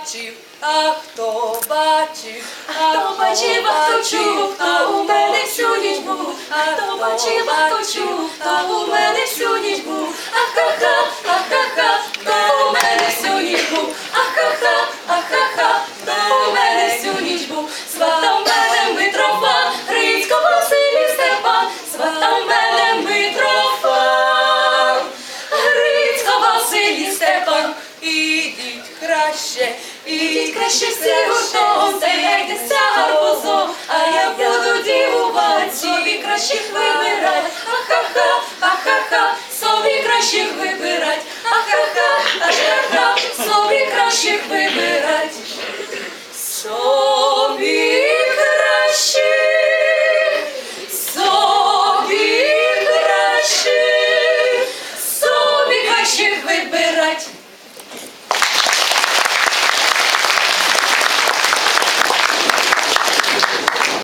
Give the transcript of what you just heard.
бачив, а хто бачив, а Хто бачив, а хто чув, хто у мене всю ніч був, а хто бачив, а хто чув, хто у мене всю ніч був, ахаха, ахаха, хто у мене всю ніч був, ахаха, ахаха, хто у мене всю ніч був, сватав мене Митрофан, Грицько Василій Степан, сватав мене Митрофан, Грицько Василій Степан. ідіть краще, Ідіть краще всі гуртом, зайняйтеся гарбузом, а я буду дівувати, собі кращих вибирать, ха-ха-ха, ха-ха-ха, собі кращих вибирать, ха-ха-ха, ха-ха-ха, собі кращих вибирать. Собі кращих, собі кращих, собі кращих вибирать.